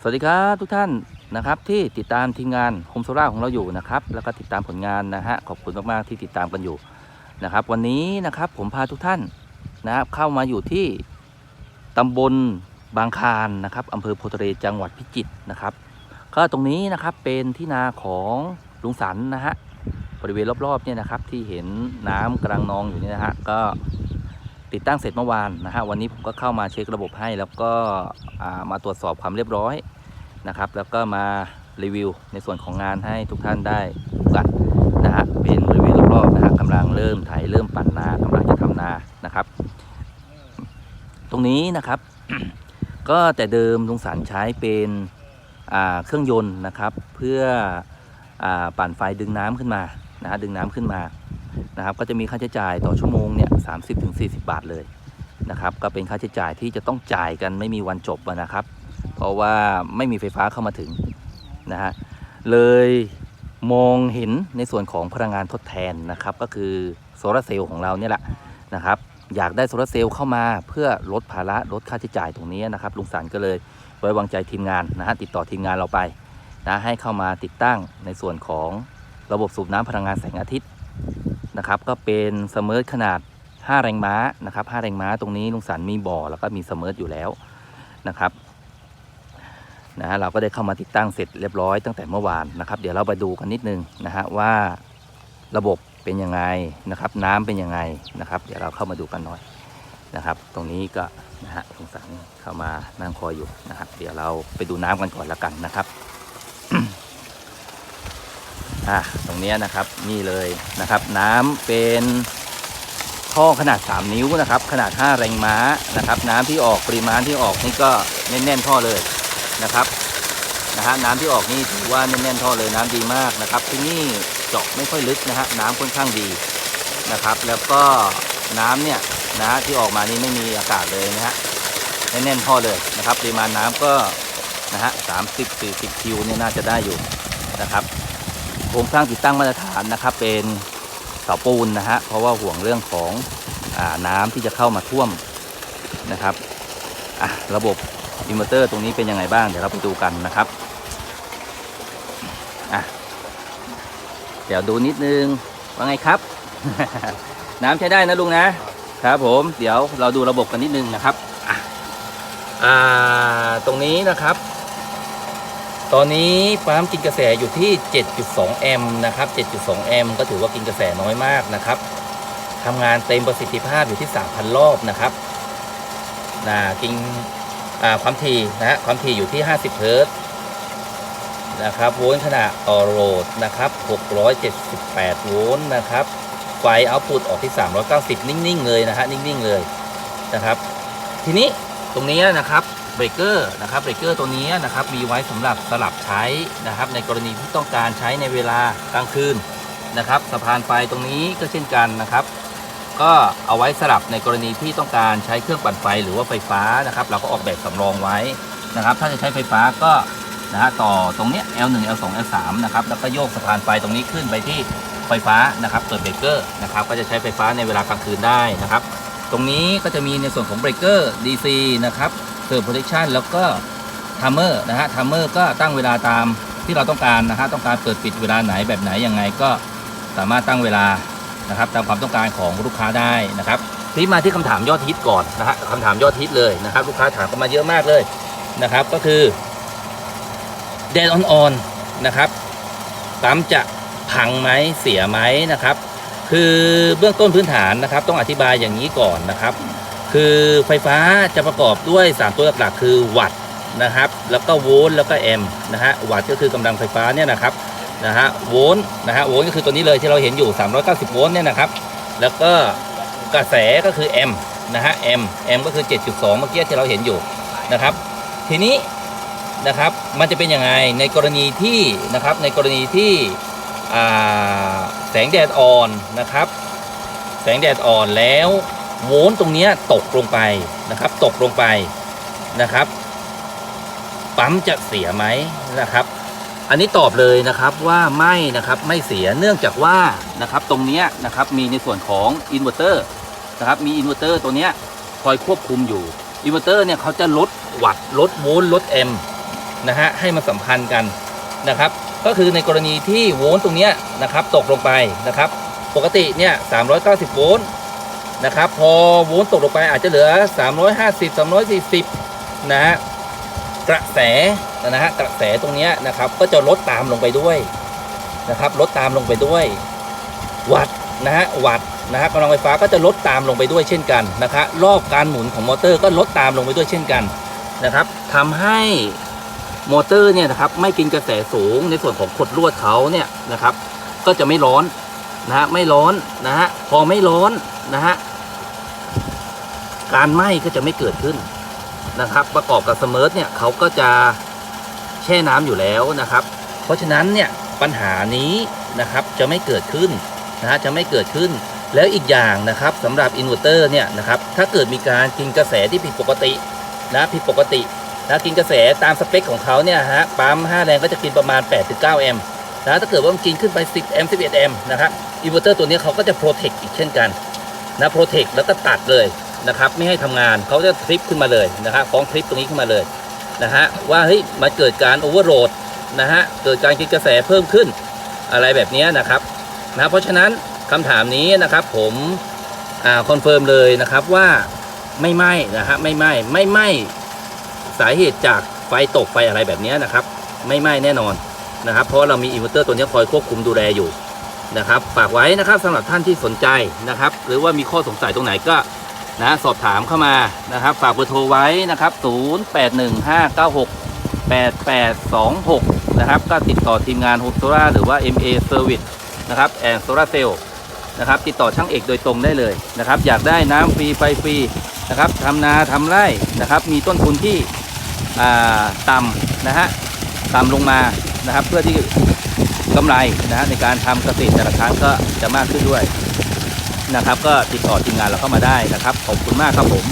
สวัสดีครับทุกท่านนะครับที่ติดตามทีมงานโฮมโซล่าของเราอยู่นะครับแล้วก็ติดตามผลงานนะฮะขอบคุณมากๆที่ติดตามกันอยู่นะครับ วันนี้นะครับผมพาทุกท่านนะครับเข้ามาอยู่ที่ตำบลบางคานนะครับอำเภอโพธิ์ทะเลจังหวัดพิจิตรนะครับ ก็ตรงนี้นะครับเป็นที่นาของลุงสันนะฮะบริเวณรอบๆเนี่ยนะครับที่เห็นน้ำกำลังนองอยู่นี่นะฮะก็ ติดตั้งเสร็จเมื่อวานนะฮะวันนี้ผมก็เข้ามาเช็คระบบให้ แล้วก็มาตรวจสอบความเรียบร้อยนะครับ แล้วก็มารีวิวในส่วนของงานให้ทุกท่านได้ดูกันนะฮะเป็นบริเวณรอบๆนะฮะกำลังเริ่มไถเริ่มปั่นนากำลังจะทำนานะครับ ตรงนี้นะครับ ก็แต่เดิมลุงสันใช้เป็นเครื่องยนต์นะครับ เพื่ออปั่นไฟดึงน้ำขึ้นมานะฮะดึงน้ำขึ้นมา นะครับ ก็จะมีค่าใช้จ่ายต่อชั่วโมงเนี่ยสามสิบถึงสี่สิบาทเลยนะครับ ก็เป็นค่าใช้จ่ายที่จะต้องจ่ายกันไม่มีวันจบนะครับ เพราะว่าไม่มีไฟฟ้าเข้ามาถึงนะฮะเลยมองเห็นในส่วนของพลังงานทดแทนนะครับ ก็คือโซลาร์เซลล์ของเราเนี่ยแหละนะครับอยากได้โซลาร์เซลล์เข้ามาเพื่อลดภาระลดค่าใช้จ่ายตรงนี้นะครับลุงสันก็เลยไว้วางใจทีมงานนะฮะติดต่อทีมงานเราไปนะให้เข้ามาติดตั้งในส่วนของระบบสูบน้ำพลังงานแสงอาทิตย์ นะครับ ก็เป็นเสมอขนาด 5 แรงม้านะครับ5แรงม้าตรงนี้ลุงสันมีบ่อแล้วก็มีเสมออยู่แล้วนะครับนะฮะเราก็ได้เข้ามาติดตั้งเสร็จเรียบร้อยตั้งแต่เมื่อวานนะครับ เดี๋ยวเราไปดูกันนิดนึงนะฮะว่าระบบเป็นยังไงนะครับ น้ำเป็นยังไงนะครับ เดี๋ยวเราเข้ามาดูกันหน่อยนะครับ ตรงนี้ก็นะฮะลุงสันเข้ามานั่งคอยอยู่นะครับ เดี๋ยวเราไปดูน้ำกันก่อนละกันนะครับ อะตรงเนี้ยนะครับนี่เลยนะครับ น้ำเป็นท่อขนาด 3 นิ้วนะครับ ขนาด 5 แรงม้านะครับ น้ำที่ออกปริมาณที่ออกนี่ก็แน่นๆท่อเลยนะครับนะฮะน้ำที่ออกนี่ถือว่าแน่นๆท่อเลยน้ำดีมากนะครับ ที่นี่เจาะไม่ค่อยลึกนะฮะน้ำค่อนข้างดีนะครับ แล้วก็น้ำเนี่ยนะฮะที่ออกมานี่ไม่มีอากาศเลยนะฮะแน่นๆท่อเลยนะครับปริมาณน้ำก็นะฮะสามสิบสี่สิบคิวเนี่ยน่าจะได้อยู่นะครับ โครงสร้างติดตั้งมาตรฐานนะครับ เป็นเสาปูนนะฮะเพราะว่าห่วงเรื่องของอน้ำที่จะเข้ามาท่วมนะครับอะระบบอินเวอร์เตอร์ตรงนี้เป็นยังไงบ้างเดี๋ยวเราไปดูกันนะครับอะเดี๋ยวดูนิดนึงว่าไงครับ น้ำใช้ได้นะลุงนะครับผมเดี๋ยวเราดูระบบกันนิดนึงนะครับอะอ่าตรงนี้นะครับ ตอนนี้ปั๊มกินกระแสอยู่ที่ 7.2 แอมป์นะครับ 7.2 แอมป์ก็ถือว่ากินกระแสน้อยมากนะครับทำงานเต็มประสิทธิภาพอยู่ที่ 3,000 รอบนะครับนะกินความถี่นะฮะความถี่อยู่ที่ 50 เฮิรตซ์นะครับ โวลต์ขนาดต่อโหลดนะครับ 678 โวลต์นะครับ ไฟเอาพุตออกที่ 390 นิ่ง ๆ เลยนะฮะ นิ่ง ๆ เลยนะครับ ทีนี้ตรงนี้นะครับ เบรกเกอร์นะครับเบรกเกอร์ตัวนี้นะครับมีไว้สำหรับสลับใช้นะครับ ในกรณีที่ต้องการใช้ในเวลากลางคืนนะครับสะพานไฟตรงนี้ก็เช่นกันนะครับ ก็เอาไว้สลับในกรณีที่ต้องการใช้เครื่องปั่นไฟหรือว่าไฟฟ้านะครับ เราก็ออกแบบสำรองไว้นะครับ ถ้าจะใช้ไฟฟ้าก็นะฮะต่อตรงเนี้ย L1 L2 L3 นะครับแล้วก็โยกสะพานไฟตรงนี้ขึ้นไปที่ไฟฟ้านะครับเปิดเบรกเกอร์นะครับก็จะใช้ไฟฟ้าในเวลากลางคืนได้นะครับ ตรงนี้ก็จะมีในส่วนของเบรกเกอร์ DC นะครับ เซอร์โปรเทคชันแล้วก็ทัมเมอร์นะฮะทัมเมอร์ก็ตั้งเวลาตามที่เราต้องการนะฮะต้องการเปิดปิดเวลาไหนแบบไหนยังไงก็สามารถตั้งเวลานะครับตามความต้องการของลูกค้าได้นะครับทีมาที่คำถามยอดฮิตก่อนนะฮะคำถามยอดฮิตเลยนะครับ ลูกค้าถามเข้ามาเยอะมากเลยนะครับ ก็คือแดดอ่อนๆนะครับปั๊มจะพังไหมเสียไหมนะครับ คือเบื้องต้นพื้นฐานนะครับ ต้องอธิบายอย่างนี้ก่อนนะครับ คือไฟฟ้าจะประกอบด้วย 3 ตัวหลักๆคือวัตต์นะครับ แล้วก็โวลต์แล้วก็แอมป์นะฮะวัตต์ก็คือกำลังไฟฟ้าเนี่ยนะครับนะฮะโวลต์นะฮะโวลต์ก็คือตัวนี้เลยที่เราเห็นอยู่ 390 โวลต์เนี่ยนะครับ แล้วก็กระแสก็คือแอมป์นะฮะแอมป์แอมป์ก็คือ 7.2 เมื่อกี้ที่เราเห็นอยู่นะครับ ทีนี้นะครับมันจะเป็นยังไงในกรณีที่นะครับในกรณีที่แสงแดดอ่อนนะครับ แสงแดดอ่อนแล้ว โวลต์ตรงนี้ตกลงไปนะครับ ตกลงไปนะครับ ปั๊มจะเสียไหมนะครับ อันนี้ตอบเลยนะครับว่าไม่นะครับไม่เสียเนื่องจากว่านะครับตรงนี้นะครับมีในส่วนของอินเวอร์เตอร์นะครับมีอินเวอร์เตอร์ตัวนี้คอยควบคุมอยู่อินเวอร์เตอร์เนี่ยเขาจะลดวัตต์ลดโวลต์ลดแอมป์นะฮะให้มันสัมพันธ์กันนะครับ ก็คือในกรณีที่โวลต์ตรงนี้นะครับตกลงไปนะครับ ปกติเนี่ย390 โวลต์ นะครับ พอวลต์ตกลงไปอาจจะเหลือ 350 340 นะฮะกระแสนะฮะกระแสตรงนี้นะครับ ก็จะลดตามลงไปด้วยนะครับ ลดตามลงไปด้วย วัตต์นะฮะวัตต์นะฮะกำลังไฟฟ้าก็จะลดตามลงไปด้วยเช่นกันนะครับรอบการหมุนของมอเตอร์ก็ลดตามลงไปด้วยเช่นกันนะครับทำให้มอเตอร์เนี่ยนะครับไม่กินกระแสสูงในส่วนของขดลวดเขาเนี่ยนะครับ ก็จะไม่ร้อน นะฮะไม่ร้อนนะฮะพอไม่ร้อนนะฮะการไหม้ก็จะไม่เกิดขึ้นนะครับ ประกอบกับสมิร์ทเนี่ยเขาก็จะแช่น้ำอยู่แล้วนะครับ เพราะฉะนั้นเนี่ยปัญหานี้นะครับจะไม่เกิดขึ้นนะฮะจะไม่เกิดขึ้น แล้วอีกอย่างนะครับสำหรับอินเวอร์เตอร์เนี่ยนะครับถ้าเกิดมีการกินกระแสที่ผิดปกตินะผิดปกตินะกินกระแสตามสเปคของเขาเนี่ยฮะปั๊ม5แรงก็จะกินประมาณ 8-9 แอมป์ นะถ้าเกิดว่ามันกินขึ้นไป 10แอมป์11แอมป์นะครับอินเวอร์เตอร์ตัวนี้เขาก็จะโปรเทคอีกเช่นกันนะโปรเทคแล้วก็ตัดเลยนะครับไม่ให้ทำงานเขาจะทริปขึ้นมาเลยนะครับฟ้องทริปตรงนี้ขึ้นมาเลยนะฮะว่าเฮ้ยมันเกิดการโอเวอร์โหลดนะฮะเกิดการกินกระแสเพิ่มขึ้นอะไรแบบนี้นะครับนะเพราะฉะนั้นคำถามนี้นะครับผมอ่าคอนเฟิร์มเลยนะครับว่าไม่ไหม้นะฮะไม่ไหม้ไม่ไหม้สาเหตุจากไฟตกไฟอะไรแบบนี้นะครับ ไม่ไหม้แน่นอน นะครับ เพราะเรามีอินเวอร์เตอร์ตัวนี้คอยควบคุมดูแลอยู่นะครับ ฝากไว้นะครับสำหรับท่านที่สนใจนะครับ หรือว่ามีข้อสงสัยตรงไหนก็นะสอบถามเข้ามานะครับ ฝากเบอร์โทรไว้นะครับ 081596 8826 นะครับ ก็ติดต่อทีมงานโฮมโซล่าหรือว่า MA Service นะครับแอนโซล่าเซลนะครับ ติดต่อช่างเอกโดยตรงได้เลยนะครับ อยากได้น้ำฟรีไฟฟรีนะครับทำนาทำไร่นะครับ มีต้นทุนที่อ่าต่ำนะฮะต่ำลงมา นะครับ เพื่อที่กำไรนะฮะในการทำเกษตรแต่ละครั้งก็จะมากขึ้นด้วยนะครับ ก็ติดต่อทีมงานเราเข้ามาได้นะครับขอบคุณมากครับผม